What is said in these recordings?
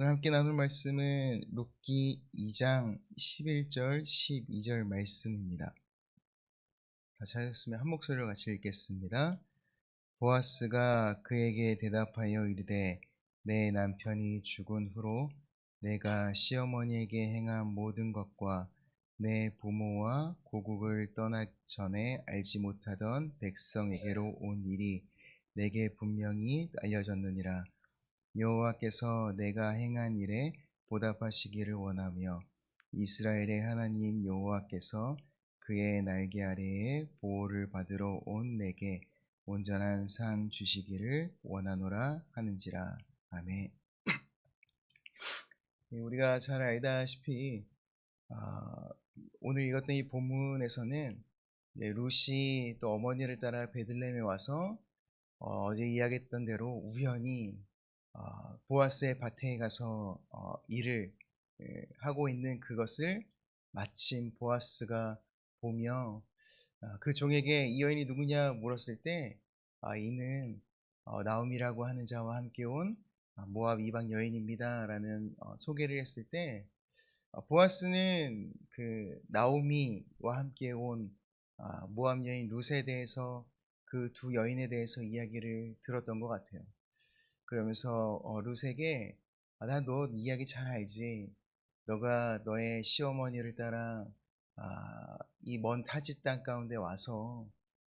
오늘 함께 나눌 말씀은 룻기 2장 11절 12절 말씀입니다. 다 찾았으면 한 목소리로 같이 읽겠습니다. 보아스가 그에게 대답하여 이르되 내 남편이 죽은 후로 내가 시어머니에게 행한 모든 것과 내 부모와 고국을 떠나기 전에 알지 못하던 백성에게로 온 일이 내게 분명히 알려졌느니라. 여호와께서 내가 행한 일에 보답하시기를 원하며 이스라엘의 하나님 여호와께서 그의 날개 아래에 보호를 받으러 온 내게 온전한 상 주시기를 원하노라 하는지라 아멘. 예, 우리가 잘 알다시피 아, 오늘 읽었던 이 본문에서는 네, 룻이 또 어머니를 따라 베들레헴에 와서 어, 제 이야기했던 대로 우연히 어, 보아스의 밭에 가서 어, 일을 예, 하고 있는 그것을 마침 보아스가 보며 아, 그 종에게 이 여인이 누구냐 물었을 때 아, 이는 어, 나움이라고 하는 자와 함께 온 아, 모압 이방 여인입니다라는 어, 소개를 했을 때 어, 보아스는 그 나오미와 함께 온 아, 모압 여인 룻에 대해서 그 두 여인에 대해서 이야기를 들었던 것 같아요. 그러면서 어, 룻에게 아, 난너 이야기 잘 알지. 너가 너의 시어머니를 따라 아, 이 먼 타지 땅 가운데 와서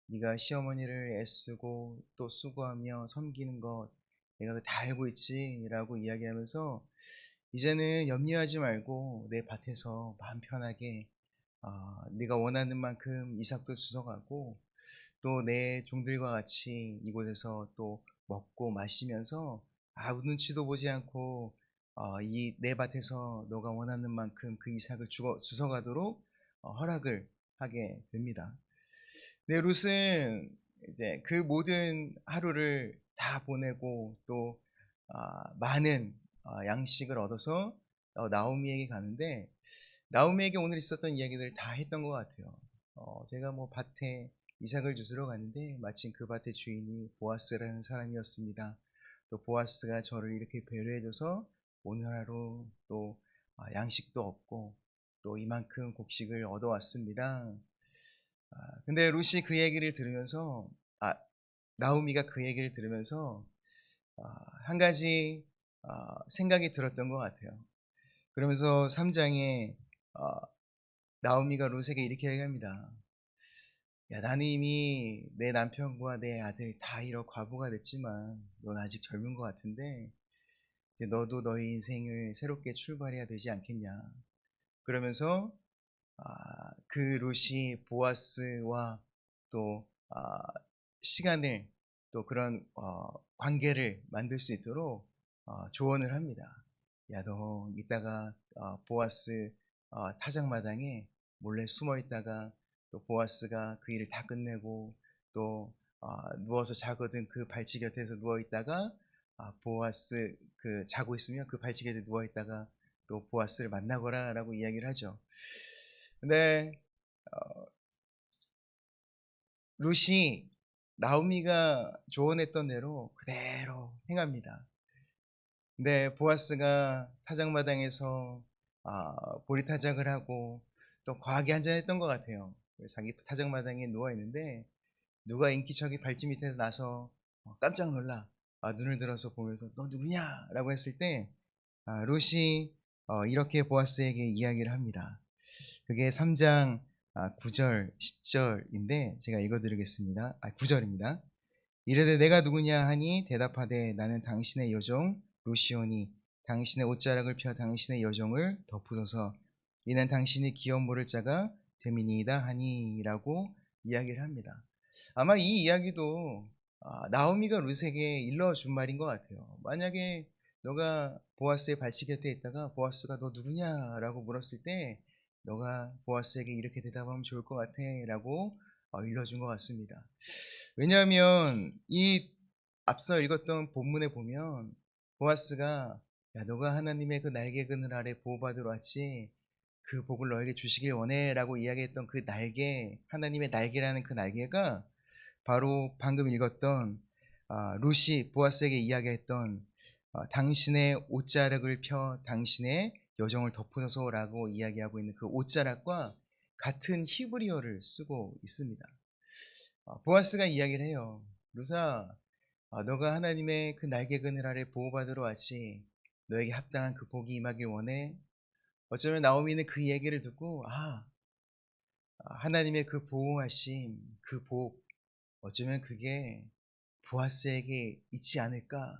네가 시어머니를 애쓰고 또 수고하며 섬기는 것 내가 다 알고 있지라고 이야기하면서 이제는 염려하지 말고 내 밭에서 마음 편하게 어, 네가 원하는 만큼 이삭도 주워가고 또 내 종들과 같이 이곳에서 또 먹고 마시면서 아무 눈치도 보지 않고 어, 이내 밭에서 너가 원하는 만큼 그 이삭을 주워, 주워가도록 어, 허락을 하게 됩니다. 네, 룻은 이제 그 모든 하루를 다 보내고 또 아, 많은 아, 양식을 얻어서 어, 나오미에게 가는데 나오미에게 오늘 있었던 이야기들을 다 했던 것 같아요. 어, 제가 뭐 밭에 이삭을 주스러 갔는데 마침 그 밭의 주인이 보아스라는 사람이었습니다. 또 보아스가 저를 이렇게 배려해줘서 오늘 하루 또 아, 양식도 없고 또 이만큼 곡식을 얻어왔습니다. 아, 근데 루시 그 얘기를 들으면서 아 나우미가 그 얘기를 들으면서 아, 한 가지 아, 생각이 들었던 것 같아요. 그러면서 3장에 아, 나우미가 룻에게 이렇게 얘기합니다. 야, 나는 이미 내 남편과 내 아들 다 잃어 과부가 됐지만 넌 아직 젊은 것 같은데 이제 너도 너의 인생을 새롭게 출발해야 되지 않겠냐. 그러면서 아, 그 룻이 보아스와 또 아, 시간을 또 그런 어, 관계를 만들 수 있도록 어, 조언을 합니다. 야, 너 이따가 어, 보아스 어, 타작마당에 몰래 숨어 있다가 또 보아스가 그 일을 다 끝내고 또 어, 누워서 자거든 그 발치 곁에서 누워 있다가 아, 보아스 그 자고 있으면 그 발치 곁에 누워 있다가 또 보아스를 만나거라라고 이야기를 하죠. 근데 어, 룻이 나오미가 조언했던 대로 그대로 행합니다. 근데 보아스가 타작마당에서 아, 보리 타작을 하고 또 과하게 한잔했던 것 같아요. 자기 타작마당에 누워 있는데 누가 인기척이 발치 밑에서 나서 어, 깜짝 놀라 아, 눈을 들어서 보면서 너 누구냐라고 했을 때 아, 롯이 어, 이렇게 보아스에게 이야기를 합니다. 그게 3장 9절, 10절인데 제가 읽어드리겠습니다. 아, 9절입니다. 이르되 내가 누구냐 하니 대답하되 나는 당신의 여종 루시오니 당신의 옷자락을 펴 당신의 여종을 덮으소서 이는 당신이 기업 모를 자가 됨이니이다 하니라고 이야기를 합니다. 아마 이 이야기도 아, 나오미가 룻에게 일러준 말인 것 같아요. 만약에 너가 보아스의 발치 곁에 있다가 보아스가 너 누구냐라고 물었을 때 너가 보아스에게 이렇게 대답하면 좋을 것 같아 라고 어, 일러준 것 같습니다. 왜냐하면 이 앞서 읽었던 본문에 보면 보아스가 야 너가 하나님의 그 날개 그늘 아래 보호받으러 왔지 그 복을 너에게 주시길 원해 라고 이야기했던 그 날개 하나님의 날개라는 그 날개가 바로 방금 읽었던 아, 루시 보아스에게 이야기했던 어, 당신의 옷자락을 펴 당신의 여정을 덮어서라고 이야기하고 있는 그 옷자락과 같은 히브리어를 쓰고 있습니다. 어, 보아스가 이야기를 해요. 루사, 어, 너가 하나님의 그 날개 그늘 아래 보호받으러 왔지. 너에게 합당한 그 복이 임하길 원해. 어쩌면 나오미는 그 얘기를 듣고 아 아, 하나님의 그 보호하심, 그 복, 어쩌면 그게 보아스에게 있지 않을까?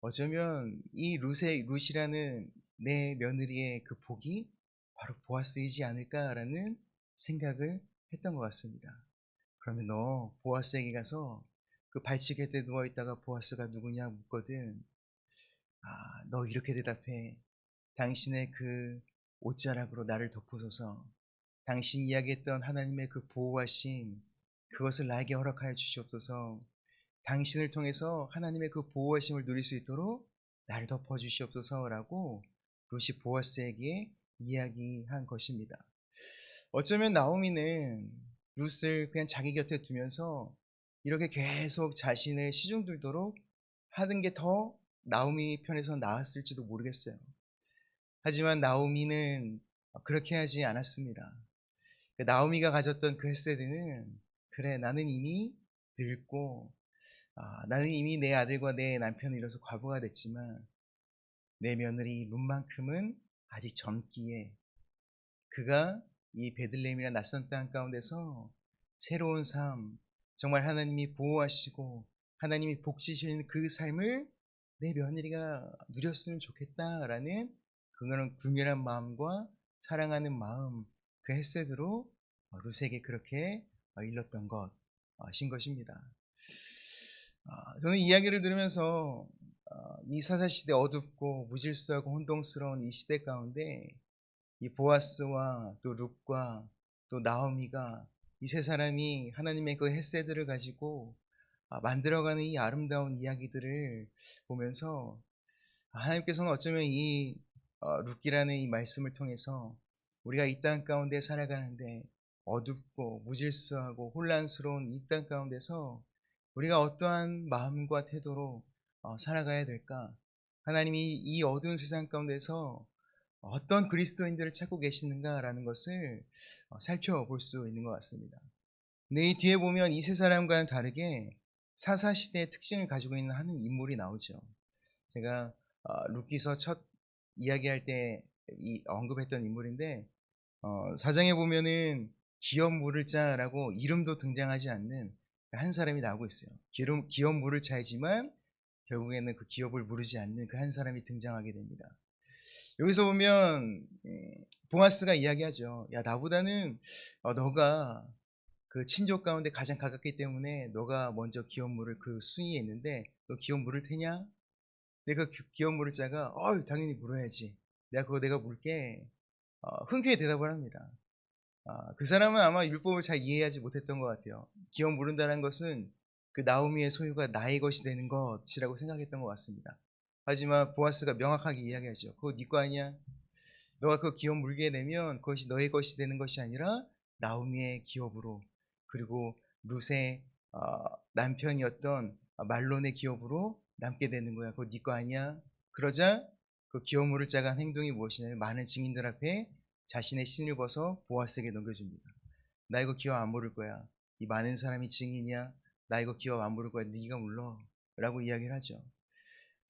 어쩌면 이 루세, 루시라는 내 며느리의 그 복이 바로 보아스이지 않을까라는 생각을 했던 것 같습니다. 그러면 너 보아스에게 가서 그 발치 곁에 누워있다가 보아스가 누구냐 묻거든. 아, 너 이렇게 대답해. 당신의 그 옷자락으로 나를 덮어줘서 당신이 이야기했던 하나님의 그 보호하심, 그것을 나에게 허락하여 주시옵소서. 당신을 통해서 하나님의 그 보호하심을 누릴 수 있도록 나를 덮어 주시옵소서라고 롯이 보아스에게 이야기한 것입니다. 어쩌면 나오미는 룻을 그냥 자기 곁에 두면서 이렇게 계속 자신을 시중 들도록 하는 게 더 나오미 편에서 나았을지도 모르겠어요. 하지만 나오미는 그렇게 하지 않았습니다. 그 나오미가 가졌던 그 헤세드는 그래 나는 이미 늙고 아, 나는 이미 내 아들과 내 남편을 잃어서 과부가 됐지만 내 며느리 룬만큼은 아직 젊기에 그가 이 베들레헴이나 낯선 땅 가운데서 새로운 삶 정말 하나님이 보호하시고 하나님이 복지시는 그 삶을 내 며느리가 누렸으면 좋겠다라는 그거는 불멸한 마음과 사랑하는 마음 그 헤세드로 루세에게 그렇게 일렀던 것인 것입니다. 아, 저는 이야기를 들으면서 아, 이 사사시대 어둡고 무질서하고 혼동스러운 이 시대 가운데 이 보아스와 또 룩과 또 나오미가 이 세 사람이 하나님의 그 헤세드를 가지고 아, 만들어가는 이 아름다운 이야기들을 보면서 하나님께서는 어쩌면 이 어, 룩이라는 이 말씀을 통해서 우리가 이 땅 가운데 살아가는데 어둡고 무질서하고 혼란스러운 이 땅 가운데서 우리가 어떠한 마음과 태도로 어, 살아가야 될까? 하나님이 이 어두운 세상 가운데서 어떤 그리스도인들을 찾고 계시는가라는 것을 어, 살펴볼 수 있는 것 같습니다. 근데 이 뒤에 보면 이 세 사람과는 다르게 사사 시대의 특징을 가지고 있는 한 인물이 나오죠. 제가 어, 루키서 첫 이야기할 때 언급했던 인물인데 사장에 보면은 기업 물을 자라고 이름도 등장하지 않는 한 사람이 나오고 있어요. 기름, 기업 물을 차이지만 결국에는 그 기업을 무르지 않는 그 한 사람이 등장하게 됩니다. 여기서 보면 음, 보아스가 이야기하죠. 야 나보다는 어, 너가 그 친족 가운데 가장 가깝기 때문에 너가 먼저 기업 물을 그 순위에 있는데 너 기업 물을 테냐? 내가 기업 물을 자가 어 당연히 물어야지. 내가 그거 내가 물게 어, 흔쾌히 대답을 합니다. 아, 그 사람은 아마 율법을 잘 이해하지 못했던 것 같아요. 기업 물은다는 것은 그 나오미의 소유가 나의 것이 되는 것이라고 생각했던 것 같습니다. 하지만 보아스가 명확하게 이야기하죠. 그거 네 거 아니야? 너가 그 기업 물게 되면 그것이 너의 것이 되는 것이 아니라 나오미의 기업으로 그리고 룻의 어, 남편이었던 말론의 기업으로 남게 되는 거야. 그거 네거 아니야? 그러자 그 기업 물을 한 행동이 무엇이냐면 많은 증인들 앞에 자신의 신을 벗어 보아스에게 넘겨줍니다. 나 이거 기업 안 물을 거야. 이 많은 사람이 증인이야. 나 이거 기업 안 물을 거야. 네가 물러. 라고 이야기를 하죠.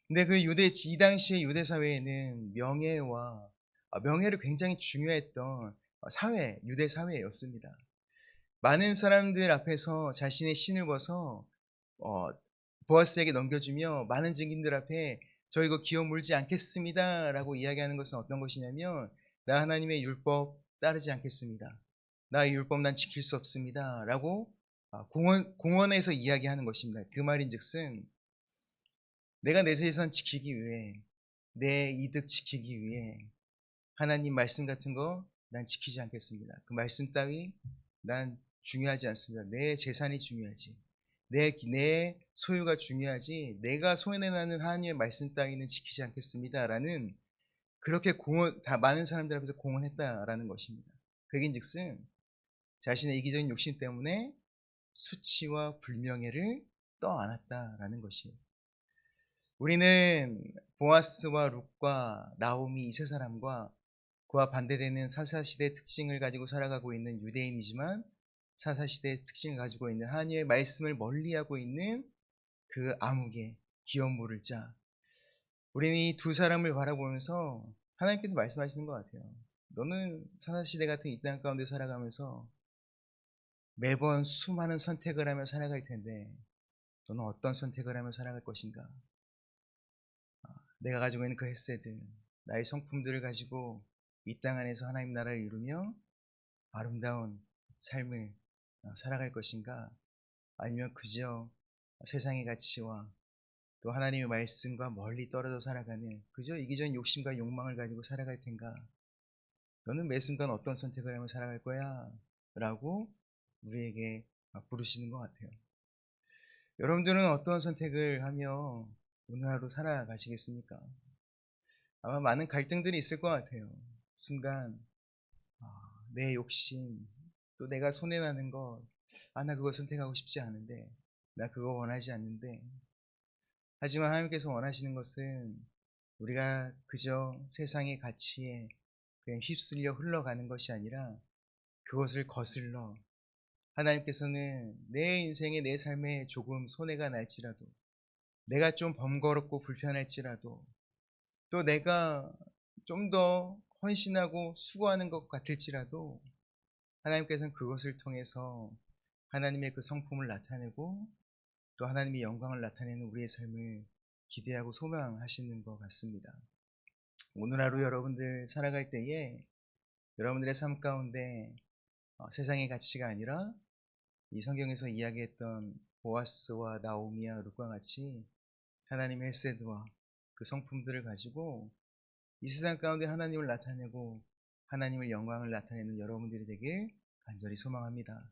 근데 그 유대, 이 당시의 유대 사회에는 명예와 아, 명예를 굉장히 중요했던 사회, 유대 사회였습니다. 많은 사람들 앞에서 자신의 신을 벗어 어, 보아스에게 넘겨주며 많은 증인들 앞에 저 이거 기업 물지 않겠습니다 라고 이야기하는 것은 어떤 것이냐면 나 하나님의 율법 따르지 않겠습니다. 나의 율법 난 지킬 수 없습니다. 라고 아, 공원, 공원에서 이야기하는 것입니다. 그 말인 즉슨 내가 내 세상 지키기 위해 내 이득 지키기 위해 하나님 말씀 같은 거 난 지키지 않겠습니다. 그 말씀 따위 난 중요하지 않습니다. 내 재산이 중요하지. 내, 내 소유가 중요하지. 내가 소원해나는 하나님의 말씀 따위는 지키지 않겠습니다. 라는 그렇게 공헌, 다 많은 사람들 앞에서 공헌했다라는 것입니다. 그긴 즉슨 자신의 이기적인 욕심 때문에 수치와 불명예를 떠안았다라는 것이에요. 우리는 보아스와 룻과 나오미 이 세 사람과 그와 반대되는 사사시대 특징을 가지고 살아가고 있는 유대인이지만 사사시대의 특징을 가지고 있는 하나님의 말씀을 멀리하고 있는 그 암흑의 기업 모를 자 우리는 이 두 사람을 바라보면서 하나님께서 말씀하시는 것 같아요. 너는 사사 시대 같은 이 땅 가운데 살아가면서 매번 수많은 선택을 하며 살아갈 텐데 너는 어떤 선택을 하며 살아갈 것인가? 아, 내가 가지고 있는 그 헤세드 나의 성품들을 가지고 이 땅 안에서 하나님 나라를 이루며 아름다운 삶을 어, 살아갈 것인가 아니면 그저 세상의 가치와 또 하나님의 말씀과 멀리 떨어져 살아가는 그저 이기적인 욕심과 욕망을 가지고 살아갈 텐가 너는 매 순간 어떤 선택을 하며 살아갈 거야 라고 우리에게 부르시는 것 같아요 여러분들은 어떤 선택을 하며 오늘 하루 살아가시겠습니까? 아마 많은 갈등들이 있을 것 같아요. 순간 아, 내 욕심 또 내가 손해나는 것, 아나 그거 선택하고 싶지 않은데, 나 그거 원하지 않는데. 하지만 하나님께서 원하시는 것은 우리가 그저 세상의 가치에 그냥 휩쓸려 흘러가는 것이 아니라 그것을 거슬러 하나님께서는 내 인생의 내 삶에 조금 손해가 날지라도 내가 좀 번거롭고 불편할지라도 또 내가 좀 더 헌신하고 수고하는 것 같을지라도 하나님께서는 그것을 통해서 하나님의 그 성품을 나타내고 또 하나님의 영광을 나타내는 우리의 삶을 기대하고 소망하시는 것 같습니다. 오늘 하루 여러분들 살아갈 때에 여러분들의 삶 가운데 어, 세상의 가치가 아니라 이 성경에서 이야기했던 보아스와 나오미와 룩과 같이 하나님의 헤세드와 그 성품들을 가지고 이 세상 가운데 하나님을 나타내고 하나님의 영광을 나타내는 여러분들이 되길 간절히 소망합니다.